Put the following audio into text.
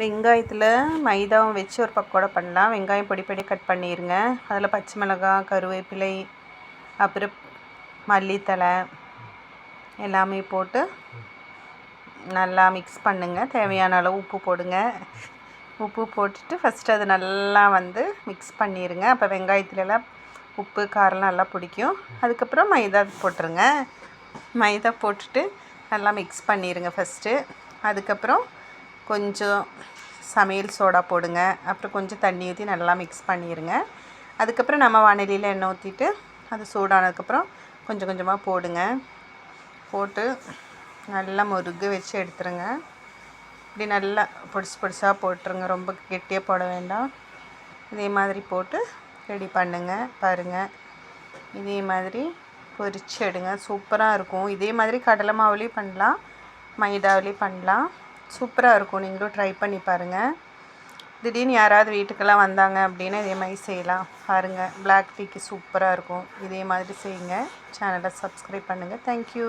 வெங்காயத்தில் மைதாவும் வச்சு ஒரு பக்கோடா பண்ணலாம். வெங்காயம் பொடி பொடி கட் பண்ணிடுங்க அதில் பச்சை மிளகாய் கருவேப்பிலை அப்புறம் மல்லித்தலை எல்லாமே போட்டு நல்லா மிக்ஸ் பண்ணுங்கள் தேவையான அளவு உப்பு போடுங்க. உப்பு போட்டுட்டு ஃபஸ்ட்டு அது நல்லா வந்து மிக்ஸ் பண்ணிடுங்க அப்போ வெங்காயத்துலலாம் உப்பு காரம்லாம் நல்லா பிடிக்கும். அதுக்கப்புறம் மைதா போட்டுருங்க. மைதா போட்டுட்டு நல்லா மிக்ஸ் பண்ணிடுங்க ஃபஸ்ட்டு அதுக்கப்புறம் கொஞ்சம் சமையல் சோடா போடுங்க. அப்புறம் கொஞ்சம் தண்ணி ஊற்றி நல்லா மிக்ஸ் பண்ணிடுங்க அதுக்கப்புறம் நம்ம வானிலையில் எண்ணெய் ஊற்றிட்டு அது சூடானதுக்கப்புறம் கொஞ்சம் கொஞ்சமாக போடுங்க. போட்டு நல்லா முருக வச்சு எடுத்துருங்க. இப்படி நல்லா பொடிசு பொடிசாக போட்டுருங்க. ரொம்ப கெட்டியாக போட வேண்டாம். இதே மாதிரி போட்டு ரெடி பண்ணுங்கள் பாருங்கள் இதே மாதிரி பொரிச்சு எடுங்க. சூப்பராக இருக்கும். இதே மாதிரி கடலை மாவுலேயும் பண்ணலாம். மைதாவிலையும் பண்ணலாம். சூப்பராக இருக்கும். நீங்களும் ட்ரை பண்ணி பாருங்கள் திடீர்னு யாராவது வீட்டுக்கெல்லாம் வந்தாங்க அப்படின்னா இதே மாதிரி செய்யலாம். பாருங்கள் பிளாக் டீக்கு சூப்பராக இருக்கும். இதே மாதிரி செய்யுங்க. சேனலை சப்ஸ்கிரைப் பண்ணுங்கள் தேங்க்யூ